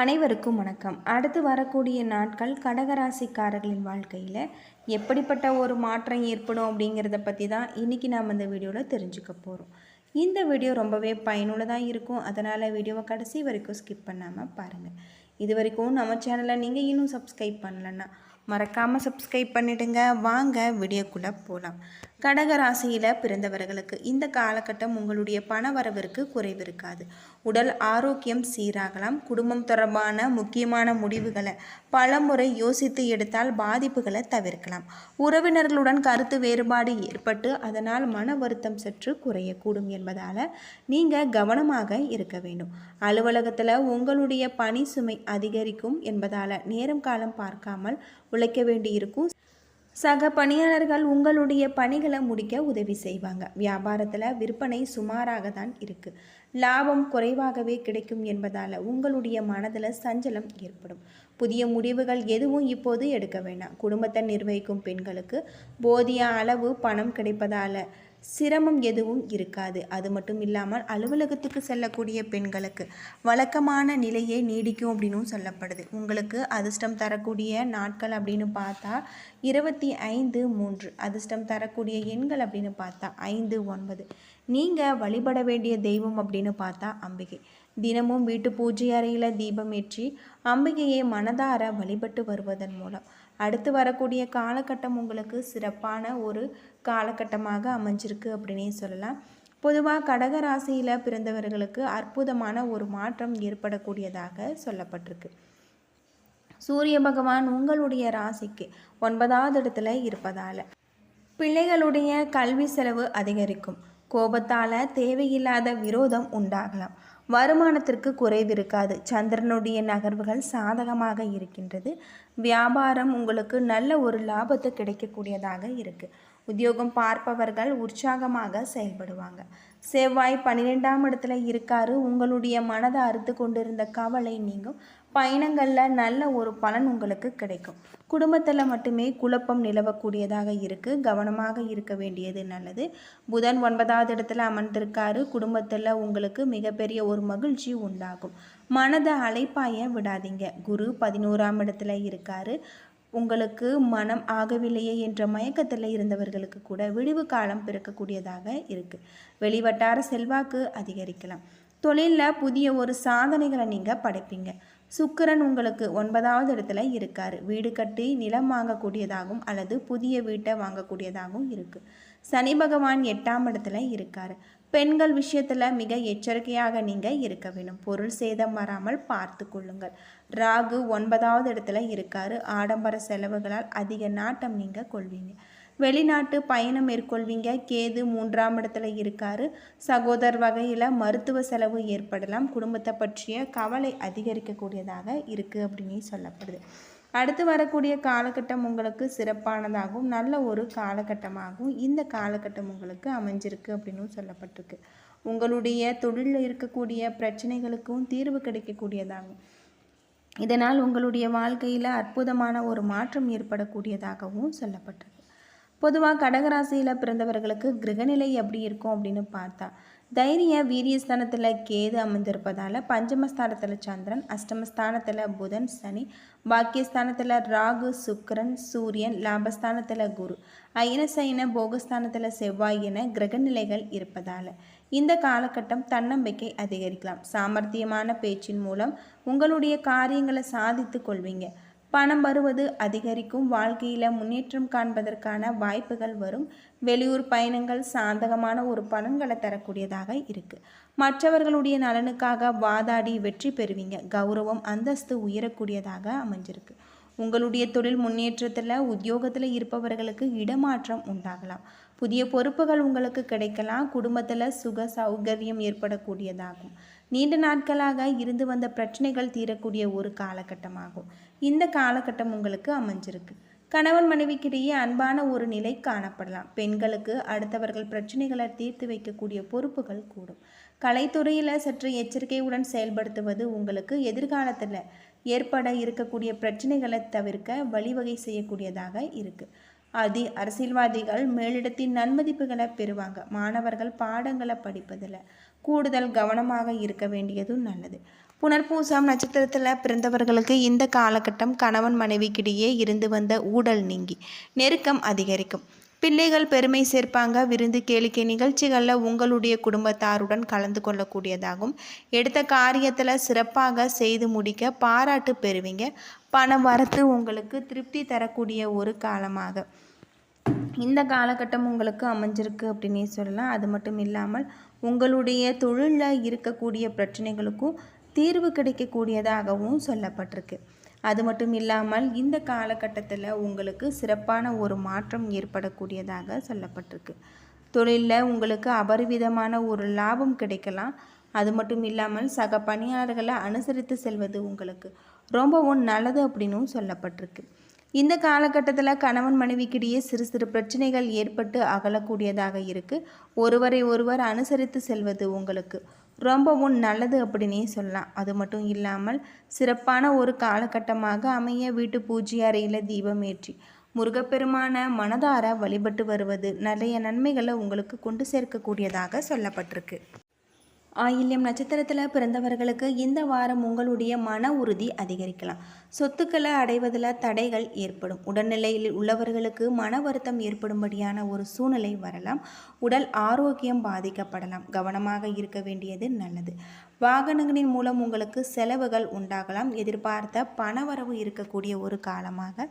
அனைவருக்கும் வணக்கம். அடுத்து வரக்கூடிய நாட்கள் கடகராசிக்காரர்களின் வாழ்க்கையில் எப்படிப்பட்ட ஒரு மாற்றம் ஏற்படும் அப்படிங்கிறத பற்றி தான் இன்றைக்கி நாம் இந்த வீடியோவில் தெரிஞ்சுக்க போகிறோம் இந்த வீடியோ ரொம்பவே பயனுள்ளதாக இருக்கும். அதனால் வீடியோவை கடைசி வரைக்கும் ஸ்கிப் பண்ணாமல் பாருங்கள் இது வரைக்கும் நம்ம சேனலை நீங்கள் இன்னும் சப்ஸ்கிரைப் பண்ணலன்னா மறக்காமல் சப்ஸ்கிரைப் பண்ணிடுங்க. வாங்க வீடியோக்குள்ளே போகலாம் கடக ராசியில் பிறந்தவர்களுக்கு இந்த காலகட்டம் உங்களுடைய பண வரவிற்கு குறைவு இருக்காது உடல் ஆரோக்கியம் சீராகலாம். குடும்பம் தொடர்பான முக்கியமான முடிவுகளை பலமுறை யோசித்து எடுத்தால் பாதிப்புகளை தவிர்க்கலாம். உறவினர்களுடன் கருத்து வேறுபாடு ஏற்பட்டு அதனால் மன வருத்தம் சற்று குறையக்கூடும் என்பதால் நீங்கள் கவனமாக இருக்க வேண்டும். அலுவலகத்தில் உங்களுடைய பணி சுமை அதிகரிக்கும் என்பதால் நேரம் காலம் பார்க்காமல் உழைக்க வேண்டியிருக்கும். சக பணியாளர்கள் உங்களுடைய பணிகளை முடிக்க உதவி செய்வாங்க. வியாபாரத்தில் விற்பனை சுமாராக தான் இருக்கு. லாபம் குறைவாகவே கிடைக்கும் என்பதால் உங்களுடைய மனதில் சஞ்சலம் ஏற்படும். புதிய முடிவுகள் எதுவும் இப்போது எடுக்க வேண்டாம் குடும்பத்தை நிர்வகிக்கும் பெண்களுக்கு போதிய அளவு பணம் கிடைப்பதால் சிரமம் எதுவும் இருக்காது. அது மட்டும் இல்லாமல் அலுவலகத்துக்கு செல்லக்கூடிய பெண்களுக்கு வழக்கமான நிலையே நீடிக்கும் அப்படின்னும் சொல்லப்படுது. உங்களுக்கு அதிர்ஷ்டம் தரக்கூடிய நாட்கள் அப்படின்னு பார்த்தா இருபத்தி ஐந்து மூன்று. அதிர்ஷ்டம் தரக்கூடிய எண்கள் அப்படின்னு பார்த்தா ஐந்து ஒன்பது. நீங்கள் வழிபட வேண்டிய தெய்வம் அப்படின்னு பார்த்தா அம்பிகை. தினமும் வீட்டு பூஜை அறையில் தீபம் ஏற்றி அம்பிகையை மனதார வழிபட்டு வருவதன் மூலம் அடுத்து வரக்கூடிய காலகட்டம் உங்களுக்கு சிறப்பான ஒரு காலகட்டமாக அமைஞ்சிருக்கு அப்படின்னே சொல்லலாம். பொதுவாக கடக ராசியில் பிறந்தவர்களுக்கு அற்புதமான ஒரு மாற்றம் ஏற்படக்கூடியதாக சொல்லப்பட்டிருக்கு. சூரிய பகவான் உங்களுடைய ராசிக்கு ஒன்பதாவது இடத்துல இருப்பதால் பிள்ளைகளுடைய கல்வி செலவு அதிகரிக்கும். கோபத்தால் தேவையில்லாத விரோதம் உண்டாகலாம். வருமானத்திற்கு குறைவு இருக்காது சந்திரனுடைய நகர்வுகள் சாதகமாக இருக்கின்றது. வியாபாரம் உங்களுக்கு நல்ல ஒரு லாபத்தை கிடைக்கக்கூடியதாக இருக்குது உத்தியோகம் பார்ப்பவர்கள் உற்சாகமாக செயல்படுவாங்க. செவ்வாய் பன்னிரெண்டாம் இடத்துல இருக்காரு. உங்களுடைய மனதை அறுத்து கொண்டிருந்த கவலை நீங்கும். பயணங்களில் நல்ல ஒரு பலன் உங்களுக்கு கிடைக்கும். குடும்பத்தில் மட்டுமே குழப்பம் நிலவக்கூடியதாக இருக்குது கவனமாக இருக்க வேண்டியது நல்லது. புதன் ஒன்பதாவது இடத்துல அமர்ந்திருக்காரு. குடும்பத்தில் உங்களுக்கு மிகப்பெரிய ஒரு மகிழ்ச்சி உண்டாகும். மனதை அழைப்பாய விடாதீங்க. குரு பதினோராம் இடத்துல இருக்காரு. உங்களுக்கு மனம் ஆகவில்லையே என்ற மயக்கத்தில் இருந்தவர்களுக்கு கூட விடிவு காலம் பிறக்கக்கூடியதாக இருக்குது வெளிவட்டார செல்வாக்கு அதிகரிக்கலாம். தொழிலில் புதிய ஒரு சாதனைகளை நீங்கள் படைப்பீங்க. சுக்கிரன் உங்களுக்கு ஒன்பதாவது இடத்துல இருக்கார். வீடு கட்டி நிலம் வாங்கக்கூடியதாகவும் அல்லது புதிய வீட்டை வாங்கக்கூடியதாகவும் இருக்குது சனி பகவான் எட்டாம் இடத்துல இருக்கார். பெண்கள் விஷயத்தில் மிக எச்சரிக்கையாக நீங்கள் இருக்க வேண்டும். பொருள் சேதம் வராமல் பார்த்து கொள்ளுங்கள். ராகு ஒன்பதாவது இடத்துல இருக்கார். ஆடம்பர செலவுகளால் அதிக நாட்டம் நீங்கள் கொள்வீங்க. வெளிநாட்டு பயணம் மேற்கொள்வீங்க. கேது மூன்றாம் இடத்துல இருக்காரு. சகோதரர் வகையில் மருத்துவ செலவு ஏற்படலாம். குடும்பத்தை பற்றிய கவலை அதிகரிக்கக்கூடியதாக இருக்குது அப்படின்னு சொல்லப்படுது. அடுத்து வரக்கூடிய காலகட்டம் உங்களுக்கு சிறப்பானதாகவும் நல்ல ஒரு காலகட்டமாகவும் இந்த காலகட்டம் உங்களுக்கு அமைஞ்சிருக்கு அப்படின்னு சொல்லப்பட்டிருக்கு. உங்களுடைய தொழிலில் இருக்கக்கூடிய பிரச்சனைகளுக்கும் தீர்வு கிடைக்கக்கூடியதாகும் இதனால் உங்களுடைய வாழ்க்கையில் அற்புதமான ஒரு மாற்றம் ஏற்படக்கூடியதாகவும் சொல்லப்பட்டிருக்கு. பொதுவாக கடகராசியில் பிறந்தவர்களுக்கு கிரகநிலை எப்படி இருக்கும் அப்படின்னு பார்த்தா தைரிய வீரியஸ்தானத்தில் கேது அமைந்திருப்பதால் பஞ்சமஸ்தானத்தில் சந்திரன் அஷ்டமஸ்தானத்தில் புதன் சனி பாக்கியஸ்தானத்தில் ராகு சுக்கரன் சூரியன் லாபஸ்தானத்தில் குரு அயனசைன போகஸ்தானத்தில் செவ்வாய் என கிரகநிலைகள் இருப்பதால் இந்த காலகட்டம் தன்னம்பிக்கை அதிகரிக்கலாம். சாமர்த்தியமான பேச்சின் மூலம் உங்களுடைய காரியங்களை சாதித்து கொள்வீங்க. பணம் வருவது அதிகரிக்கும். வாழ்க்கையில் முன்னேற்றம் காண்பதற்கான வாய்ப்புகள் வரும். வெளியூர் பயணங்கள் சாதகமான ஒரு பலன்களை தரக்கூடியதாக இருக்குது மற்றவர்களுடைய நலனுக்காக வாதாடி வெற்றி பெறுவீங்க. கௌரவம் அந்தஸ்து உயரக்கூடியதாக அமைஞ்சிருக்கு. உங்களுடைய தொழில் முன்னேற்றத்தில் உத்தியோகத்தில் இருப்பவர்களுக்கு இடமாற்றம் உண்டாகலாம். புதிய பொறுப்புகள் உங்களுக்கு கிடைக்கலாம். குடும்பத்தில் சுக சௌகரியம் ஏற்படக்கூடியதாகும். நீண்ட நாட்களாக இருந்து வந்த பிரச்சனைகள் தீரக்கூடிய ஒரு காலகட்டமாகும். இந்த காலகட்டம் உங்களுக்கு அமைஞ்சிருக்கு. கணவன் மனைவிக்கிடையே அன்பான ஒரு நிலை காணப்படலாம். பெண்களுக்கு அடுத்தவர்கள் பிரச்சனைகளை தீர்த்து வைக்கக்கூடிய பொறுப்புகள் கூடும். கலைத்துறையில் சற்று எச்சரிக்கையுடன் செயல்படுத்துவது உங்களுக்கு எதிர்காலத்தில் ஏற்பட இருக்கக்கூடிய பிரச்சனைகளை தவிர்க்க வழிவகை செய்யக்கூடியதாக இருக்குது அதி அரசியல்வாதிகள் மேலிடத்தின் நன்மதிப்புகளை பெறுவாங்க. மாணவர்கள் பாடங்களை படிப்பதில் கூடுதல் கவனமாக இருக்க வேண்டியதும் நல்லது. புனர்பூசம் நட்சத்திரத்தில் பிறந்தவர்களுக்கு இந்த காலகட்டம் கணவன் மனைவிக்கிடையே இருந்து வந்த ஊடல் நீங்கி நெருக்கம் அதிகரிக்கும். பிள்ளைகள் பெருமை சேர்ப்பாங்க விருந்து கேளிக்கை நிகழ்ச்சிகளில் உங்களுடைய குடும்பத்தாருடன் கலந்து கொள்ளக்கூடியதாகும். எடுத்த காரியத்தில் சிறப்பாக செய்து முடிக்க பாராட்டு பெறுவீங்க. பணம் வரத்து உங்களுக்கு திருப்தி தரக்கூடிய ஒரு காலமாக. இந்த காலகட்டம் உங்களுக்கு அமைஞ்சிருக்கு அப்படின்னே சொல்லலாம். அது மட்டும் இல்லாமல் உங்களுடைய தொழிலில் இருக்கக்கூடிய பிரச்சனைகளுக்கும் தீர்வு கிடைக்கக்கூடியதாகவும் சொல்லப்பட்டிருக்கு. அது மட்டும் இல்லாமல் இந்த காலகட்டத்தில் உங்களுக்கு சிறப்பான ஒரு மாற்றம் ஏற்படக்கூடியதாக சொல்லப்பட்டிருக்கு. தொழிலில் உங்களுக்கு அபரிவிதமான ஒரு லாபம் கிடைக்கலாம். அது மட்டும் இல்லாமல் சக பணியாளர்களை அனுசரித்து செல்வது உங்களுக்கு ரொம்பவும் நல்லது அப்படின்னும் சொல்லப்பட்டிருக்கு. இந்த காலகட்டத்தில் கணவன் மனைவிக்கிடையே சிறு சிறு பிரச்சனைகள் ஏற்பட்டு அகலக்கூடியதாக இருக்குது ஒருவரை ஒருவர் அனுசரித்து செல்வது உங்களுக்கு ரொம்பவும் நல்லது அப்படின்னே சொல்லலாம். அது மட்டும் இல்லாமல் சிறப்பான ஒரு காலகட்டமாக அமைய வீட்டு பூஜை அறையில் தீபம் ஏற்றி முருகப்பெருமான மனதார வழிபட்டு வருவது நிறைய நன்மைகளை உங்களுக்கு கொண்டு சேர்க்கக்கூடியதாக சொல்லப்பட்டிருக்கு. ஆயில்யம் நட்சத்திரத்தில் பிறந்தவர்களுக்கு இந்த வாரம் உங்களுடைய மன உறுதி அதிகரிக்கலாம். சொத்துக்களை அடைவதில் தடைகள் ஏற்படும். உடல்நிலையில் உள்ளவர்களுக்கு மன வருத்தம் ஏற்படும்படியான ஒரு சூழ்நிலை வரலாம். உடல் ஆரோக்கியம் பாதிக்கப்படலாம். கவனமாக இருக்க வேண்டியது நல்லது. வாகனங்களின் மூலம் உங்களுக்கு செலவுகள் உண்டாகலாம். எதிர்பார்த்த பணவரவு இருக்கக்கூடிய ஒரு காலமாக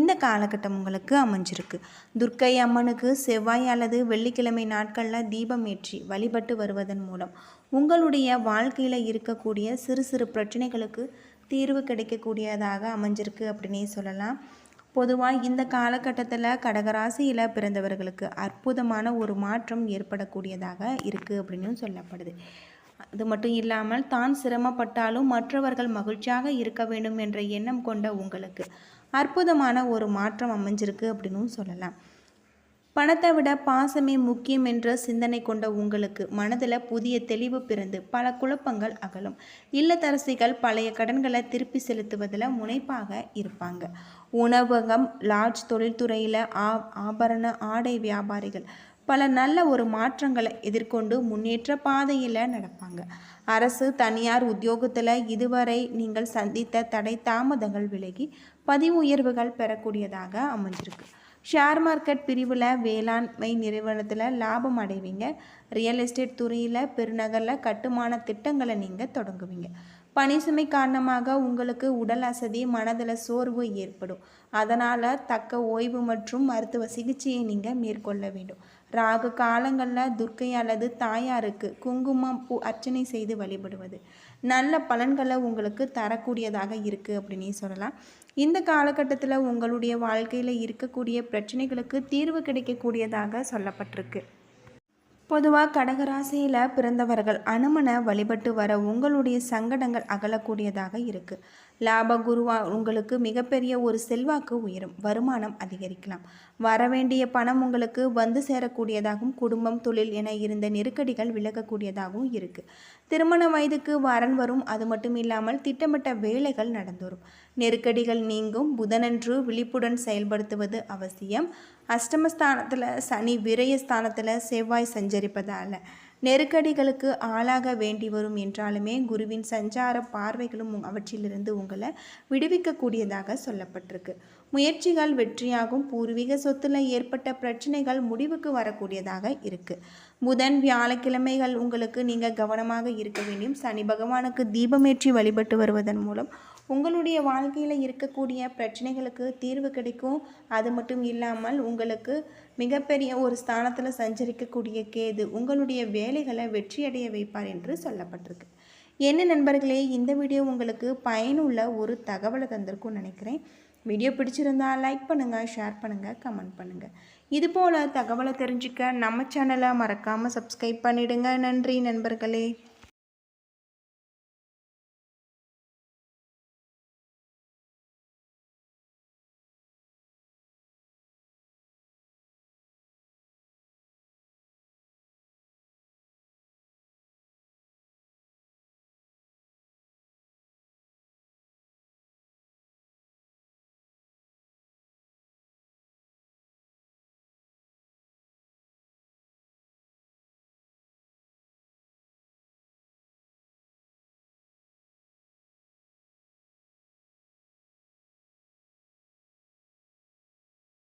இந்த காலகட்டம் உங்களுக்கு அமைஞ்சிருக்கு. துர்க்கை அம்மனுக்கு செவ்வாய் அல்லது வெள்ளிக்கிழமை நாட்களில் தீபம் ஏற்றி வழிபட்டு வருவதன் மூலம் உங்களுடைய வாழ்க்கையில் இருக்கக்கூடிய சிறு சிறு பிரச்சனைகளுக்கு தீர்வு கிடைக்கக்கூடியதாக அமைஞ்சிருக்கு அப்படின்னே சொல்லலாம். பொதுவாக இந்த காலகட்டத்தில் கடகராசியில் பிறந்தவர்களுக்கு அற்புதமான ஒரு மாற்றம் ஏற்படக்கூடியதாக இருக்குது அப்படின்னு சொல்லப்படுது. அது மட்டும் இல்லாமல் தான் சிரமப்பட்டாலும் மற்றவர்கள் மகிழ்ச்சியாக இருக்க வேண்டும் என்ற எண்ணம் கொண்ட உங்களுக்கு அற்புதமான ஒரு மாற்றம் அமைஞ்சிருக்கு அப்படின்னும் சொல்லலாம். பணத்தை விட பாசமே முக்கியம் என்ற சிந்தனை கொண்ட உங்களுக்கு மனதில் புதிய தெளிவு பிறந்து பல குழப்பங்கள் அகலும். இல்லத்தரசிகள் பழைய கடன்களை திருப்பி செலுத்துவதில் முனைப்பாக இருப்பாங்க. உணவகம் லாட்ஜ் தொழில்துறையில் ஆ ஆபரண ஆடை வியாபாரிகள் பல நல்ல ஒரு மாற்றங்களை எதிர்கொண்டு முன்னேற்ற பாதையில் நடப்பாங்க. அரசு தனியார் உத்தியோகத்தில் இதுவரை நீங்கள் சந்தித்த தடை தாமதங்கள் விலகி பதிவு உயர்வுகள் பெறக்கூடியதாக அமைஞ்சிருக்கு. ஷேர் மார்க்கெட் பிரிவில் வேளாண்மை நிறுவனத்தில் லாபம் அடைவீங்க. ரியல் எஸ்டேட் துறையில் பெருநகரில் கட்டுமான திட்டங்களை நீங்கள் தொடங்குவீங்க. பணிசுமை காரணமாக உங்களுக்கு உடல் அசதி மனதில் சோர்வு ஏற்படும். அதனால் தக்க ஓய்வு மற்றும் மருத்துவ சிகிச்சையை நீங்கள் மேற்கொள்ள வேண்டும். ராகு காலங்களில் துர்க்கை அல்லது தாயாருக்கு குங்குமம் பூ அர்ச்சனை செய்து வழிபடுவது. நல்ல பலன்களை உங்களுக்கு தரக்கூடியதாக இருக்குது அப்படின்னு சொல்லலாம். இந்த காலகட்டத்தில் உங்களுடைய வாழ்க்கையில் இருக்கக்கூடிய பிரச்சனைகளுக்கு தீர்வு கிடைக்கக்கூடியதாக சொல்லப்பட்டிருக்கு. பொதுவாக கடகராசியில் பிறந்தவர்கள் அனுமனை வழிபட்டு வர உங்களுடைய சங்கடங்கள் அகலக்கூடியதாக இருக்குது லாப குருவா உங்களுக்கு மிகப்பெரிய ஒரு செல்வாக்கு உயரும். வருமானம் அதிகரிக்கலாம். வரவேண்டிய பணம் உங்களுக்கு வந்து சேரக்கூடியதாகவும் குடும்பம் தொழில் என இருந்த நெருக்கடிகள் விலகக்கூடியதாகவும் இருக்குது திருமண வயதுக்கு வரன் வரும். அது மட்டும் இல்லாமல் திட்டமிட்ட வேலைகள் நடந்து வரும் நெருக்கடிகள் நீங்கும். புதனன்று விழிப்புடன் செயல்படுத்துவது அவசியம். அஷ்டமஸ்தானத்தில் சனி விரயஸ்தானத்தில் செவ்வாய் சஞ்சரிப்பதால் நெருக்கடிகளுக்கு ஆளாக வேண்டி வரும் என்றாலுமே குருவின் சஞ்சார பார்வைகளும் அவற்றிலிருந்து உங்களை விடுவிக்கக்கூடியதாக சொல்லப்பட்டிருக்கு. முயற்சிகள் வெற்றியாகும். பூர்வீக சொத்துல ஏற்பட்ட பிரச்சனைகள் முடிவுக்கு வரக்கூடியதாக இருக்குது புதன் வியாழக்கிழமைகள் உங்களுக்கு நீங்கள் கவனமாக இருக்க வேண்டும் சனி பகவானுக்கு தீபமேற்றி வழிபட்டு வருவதன் மூலம் உங்களுடைய வாழ்க்கையில் இருக்கக்கூடிய பிரச்சனைகளுக்கு தீர்வு கிடைக்கும். அது மட்டும் இல்லாமல் உங்களுக்கு மிகப்பெரிய ஒரு ஸ்தானத்தில் சஞ்சரிக்கக்கூடிய கேது உங்களுடைய வேலைகளை வெற்றியடைய வைப்பார் என்று சொல்லப்பட்டிருக்கு. என்ன நண்பர்களே இந்த வீடியோ உங்களுக்கு பயனுள்ள ஒரு தகவலை தந்திருக்கும் நினைக்கிறேன். வீடியோ பிடிச்சிருந்தா லைக் பண்ணுங்கள் ஷேர் பண்ணுங்கள் கமெண்ட் பண்ணுங்கள் இதுபோல் தகவலை தெரிஞ்சுக்க நம்ம சேனலை மறக்காமல் சப்ஸ்கிரைப் பண்ணிவிடுங்க நன்றி நண்பர்களே.